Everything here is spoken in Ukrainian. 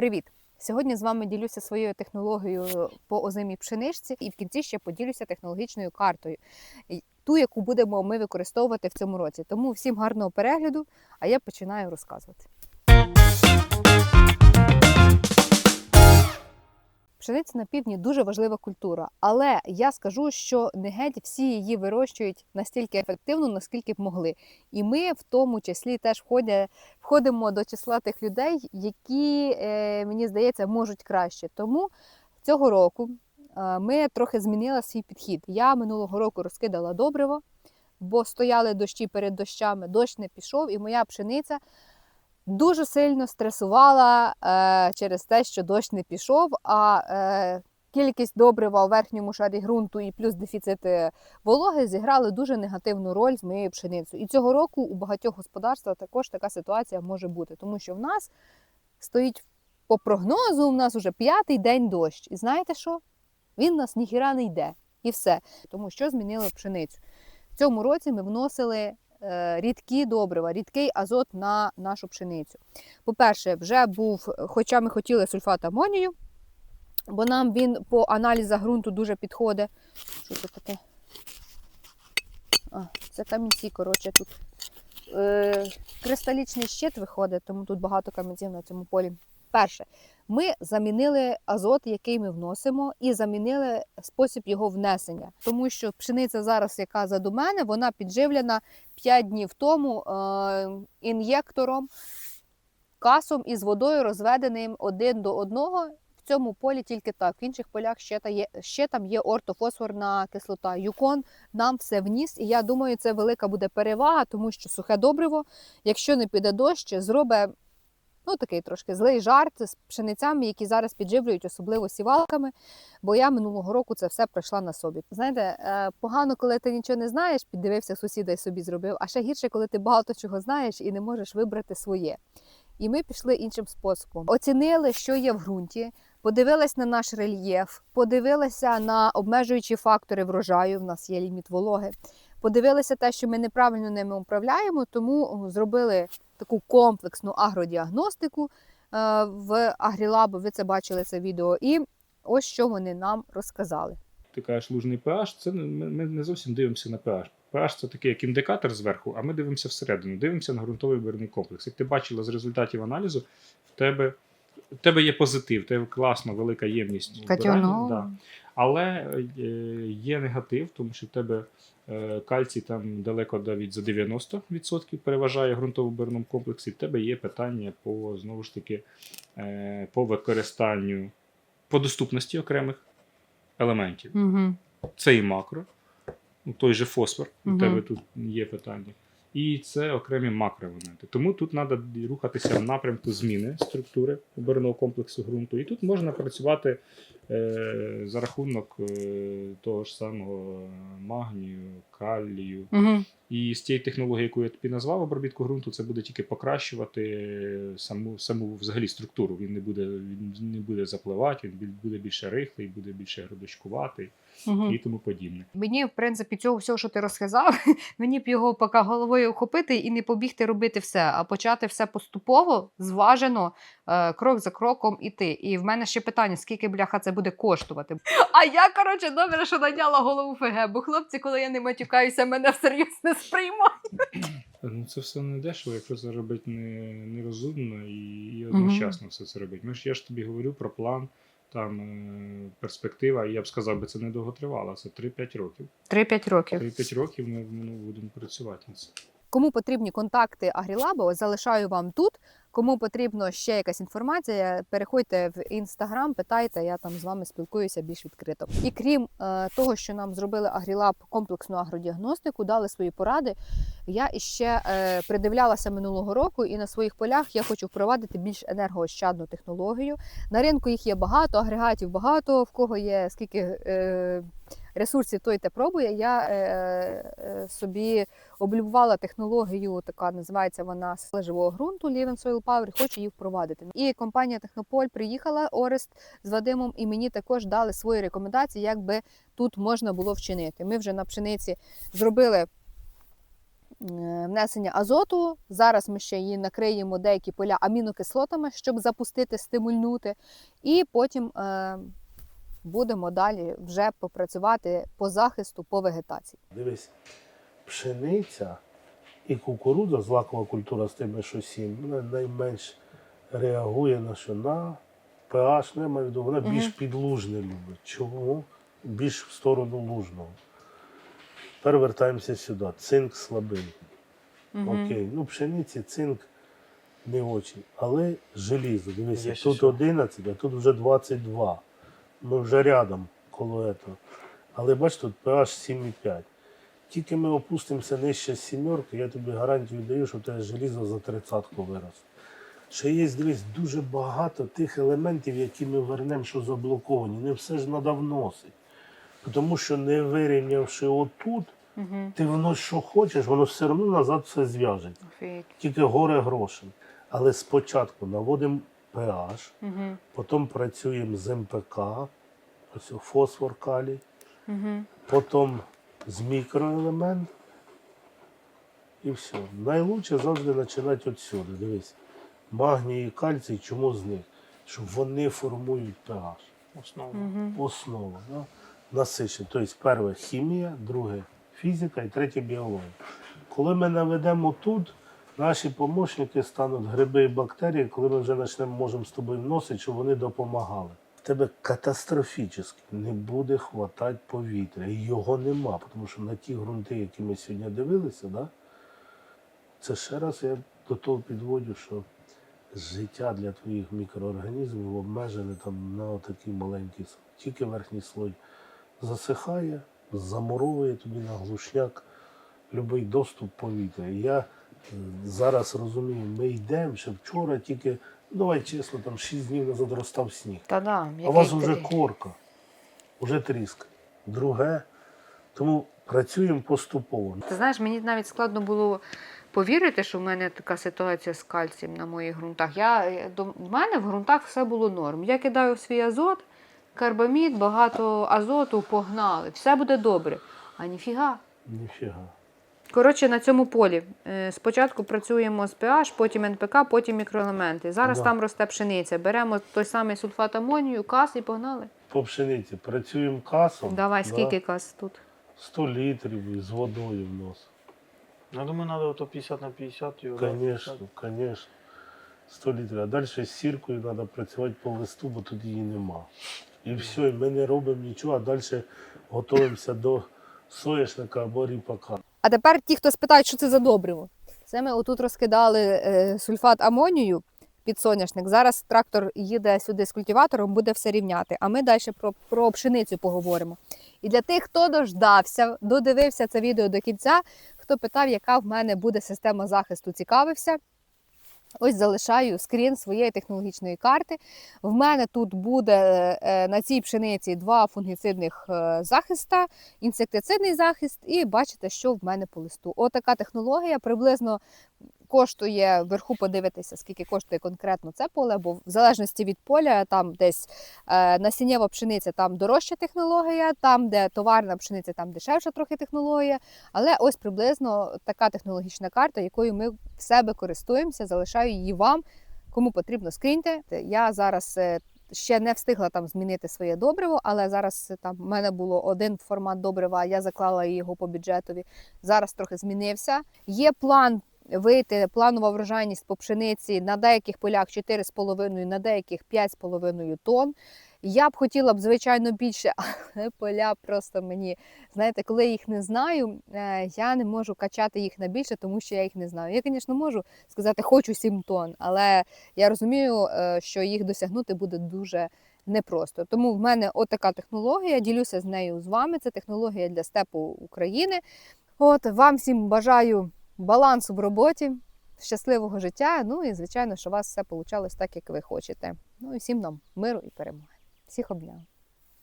Привіт! Сьогодні з вами ділюся своєю технологією по озимій пшеничці, і в кінці ще поділюся технологічною картою, ту, яку будемо ми використовувати в цьому році. Тому всім гарного перегляду, а я починаю розказувати. Пшениця на півдні дуже важлива культура, але я скажу, що не геть всі її вирощують настільки ефективно, наскільки б могли. І ми в тому числі теж входимо до числа тих людей, які, е, мені здається, можуть краще. Тому цього року е, ми трохи змінили свій підхід. Я минулого року розкидала добриво, бо стояли дощі перед дощами, дощ не пішов, і моя пшениця дуже сильно стресувала е, через те, що дощ не пішов. А е, кількість добрива у верхньому шарі ґрунту і плюс дефіцит вологи зіграли дуже негативну роль з моєю пшеницею. І цього року у багатьох господарствах також така ситуація може бути, тому що в нас стоїть по прогнозу, у нас уже п'ятий день дощ. І знаєте що? Він нас ніхіра не йде. І все. Тому що змінили пшеницю. В цьому році ми вносили рідкі добрива, рідкий азот на нашу пшеницю. По-перше, вже був, хоча ми хотіли сульфат амонію, бо нам він по аналізах ґрунту дуже підходить. Що це таке? А, це камінці, коротше, тут е, кристалічний щит виходить, тому тут багато камінців на цьому полі. Перше, ми замінили азот, який ми вносимо, і замінили спосіб його внесення. Тому що пшениця зараз, яка заду мене, вона підживлена 5 днів тому е, ін'єктором, касом із водою розведеним один до одного. В цьому полі тільки так. В інших полях ще, та є, ще там є ортофосфорна кислота. Юкон нам все вніс, і я думаю, це велика буде перевага, тому що сухе добриво, якщо не піде дощ, зробить ну, такий трошки злий жарт з пшеницями, які зараз підживлюють, особливо сівалками. Бо я минулого року це все пройшла на собі. Знаєте, е, погано, коли ти нічого не знаєш, піддивився сусіда і собі зробив. А ще гірше, коли ти багато чого знаєш і не можеш вибрати своє. І ми пішли іншим способом. Оцінили, що є в ґрунті, подивились на наш рельєф, подивилися на обмежуючі фактори врожаю. В нас є ліміт вологи. Подивилися те, що ми неправильно ними управляємо, тому зробили таку комплексну агродіагностику е, в Агрілабу. Ви це бачили це відео. І ось що вони нам розказали. ти кажеш лужний pH, це ми, не зовсім дивимося на pH. pH це такий як індикатор зверху, а ми дивимося всередину, дивимося на ґрунтовий вибірний комплекс. Як ти бачила з результатів аналізу, в тебе, в тебе є позитив, в тебе класна велика ємність. да. Але е, є негатив, тому що в тебе е, кальцій там далеко навіть за 90% переважає ґрунтово бурному комплексі. В тебе є питання по знову ж таки е, по використанню, по доступності окремих елементів. Угу. Це і макро, ну, той же фосфор, у Мгм. тебе тут є питання. І це окремі макроелементи. Тому тут треба рухатися в напрямку зміни структури оборонного комплексу ґрунту. І тут можна працювати е, за рахунок е, того ж самого магнію, калію. Угу. І з тієї технології, яку я тобі назвав обробітку ґрунту, це буде тільки покращувати саму, саму взагалі структуру. Він не буде, він не буде запливати, він буде більше рихлий, буде більше грудочкуватий Угу. і тому подібне. Мені, в принципі, цього всього, що ти розказав, мені б його поки головою охопити і не побігти робити все, а почати все поступово, зважено, е, крок за кроком іти. І в мене ще питання: скільки бляха це буде коштувати? А я, коротше, добре, що наняла голову ФГ, бо хлопці, коли я не матюкаюся, мене всерйоз не сприймають. Ну, це все не дешево, якщо це робити не, нерозумно і, і одночасно все це робити. Ми ж я ж тобі говорю про план, там е, перспектива, і я б сказав, би це не тривало, це 3-5 років. 3-5 років. 3-5 років ми ну, будемо працювати над цим. Кому потрібні контакти Агрілабо, залишаю вам тут. Кому потрібно ще якась інформація, переходьте в інстаграм, питайте, я там з вами спілкуюся більш відкрито. І крім е, того, що нам зробили Агрілаб комплексну агродіагностику, дали свої поради. Я іще е, придивлялася минулого року, і на своїх полях я хочу впровадити більш енергоощадну технологію. На ринку їх є багато, агрегатів багато, в кого є скільки е, ресурсів, той те пробує. Я е, е, собі облюбувала технологію, така називається вона «Сила живого ґрунту Living Soil Power, хочу її впровадити. І компанія Технополь приїхала Орест з Вадимом, і мені також дали свої рекомендації, як би тут можна було вчинити. Ми вже на пшениці зробили внесення азоту. Зараз ми ще її накриємо деякі поля амінокислотами, щоб запустити, стимульнути. І потім е, будемо далі вже попрацювати по захисту, по вегетації. Дивись, пшениця і кукурудза, злакова культура з тими, що сім, вона найменш реагує на що? На pH, не маю в виду, вона більш підлужне любить. Чому? Більш в сторону лужного. Тепер вертаємося сюди. Цинк слабий. Окей. Ну, пшениці, цинк не очень. Але желізо, дивися, тут ще. 11, а тут вже 22. Ми вже рядом коло этого. Але бач, тут pH 7,5. Тільки ми опустимося нижче сімерки, я тобі гарантію даю, що те желізо за тридцятку виросте. Ще є, дивись, дуже багато тих елементів, які ми вернемо, що заблоковані. Не все ж треба вносити. Тому що не вирівнявши отут, Угу. ти воно що хочеш, воно все одно назад все зв'яже. Тільки горе грошей. Але спочатку наводимо pH, Угу. потім працюємо з МПК, ось фосфор калій, Угу. потім з мікроелемент. І все. Найлучше завжди починати відсюди. Дивись. Магній і кальцій, чому з них? Щоб вони формують pH. Основа. Угу. Основа. Да? Насичення. Тобто, перше хімія, друге фізика і третє біологія. Коли ми наведемо тут, наші помічники стануть гриби і бактерії, коли ми вже почнемо можемо з тобою вносити, щоб вони допомагали. В тебе катастрофічно не буде хватати повітря. І його нема, тому що на ті ґрунти, які ми сьогодні дивилися, да, це ще раз я до того підводжу, що життя для твоїх мікроорганізмів обмежене там на такий маленький слой. Тільки верхній слой засихає, замуровує тобі на глушняк будь-який доступ повітря. Я зараз розумію, ми йдемо ще вчора, тільки, ну, давай чесно, там 6 днів назад розстав сніг. Та да, А у вас вже корка, вже тріска. Друге. Тому працюємо поступово. Ти знаєш, мені навіть складно було повірити, що в мене така ситуація з кальцієм на моїх ґрунтах. Я, е, до, в мене в ґрунтах все було норм. Я кидаю свій азот, карбамід, багато азоту, погнали. Все буде добре. А ніфіга. Ніфіга. Коротше, на цьому полі е, спочатку працюємо з pH, потім НПК, потім мікроелементи. Зараз Да. там росте пшениця. Беремо той самий сульфат амонію, кас і погнали. По пшениці працюємо касом. Давай, да, скільки кас тут? 100 літрів з водою вносимо. Ну, думаю, надо то 50 на 50 його. да, Конечно, 50. конечно. 100 літрів. А далі з сіркою треба працювати по листу, бо тут її нема. І все, і ми не робимо нічого, а далі готуємося до соняшника або ріпака. А тепер ті, хто спитають, що це за добриво. Це ми отут розкидали е, сульфат амонію під соняшник. Зараз трактор їде сюди з культиватором, буде все рівняти. А ми далі про, про пшеницю поговоримо. І для тих, хто дождався, додивився це відео до кінця, хто питав, яка в мене буде система захисту, цікавився. Ось залишаю скрін своєї технологічної карти. В мене тут буде е, на цій пшениці два фунгіцидних е, захиста, інсектицидний захист, і бачите, що в мене по листу. Отака технологія приблизно коштує вверху подивитися, скільки коштує конкретно це поле, бо в залежності від поля, там десь е, насіннєва пшениця, там дорожча технологія, там, де товарна пшениця, там дешевша трохи технологія. Але ось приблизно така технологічна карта, якою ми в себе користуємося, залишаю її вам. Кому потрібно, скріньте. Я зараз е, ще не встигла там змінити своє добриво, але зараз е, там в мене було один формат добрива, я заклала його по бюджетові. Зараз трохи змінився. Є план вийти планова врожайність по пшениці на деяких полях 4,5, на деяких 5,5 тонн. Я б хотіла б, звичайно, більше, але поля просто мені, знаєте, коли я їх не знаю, е, я не можу качати їх на більше, тому що я їх не знаю. Я, звісно, можу сказати, хочу 7 тонн, але я розумію, е, що їх досягнути буде дуже непросто. Тому в мене отака технологія. Ділюся з нею з вами. Це технологія для степу України. От вам всім бажаю балансу в роботі, щасливого життя. Ну і звичайно, що у вас все получалось так, як ви хочете. Ну і всім нам миру і перемоги. Всіх обняв.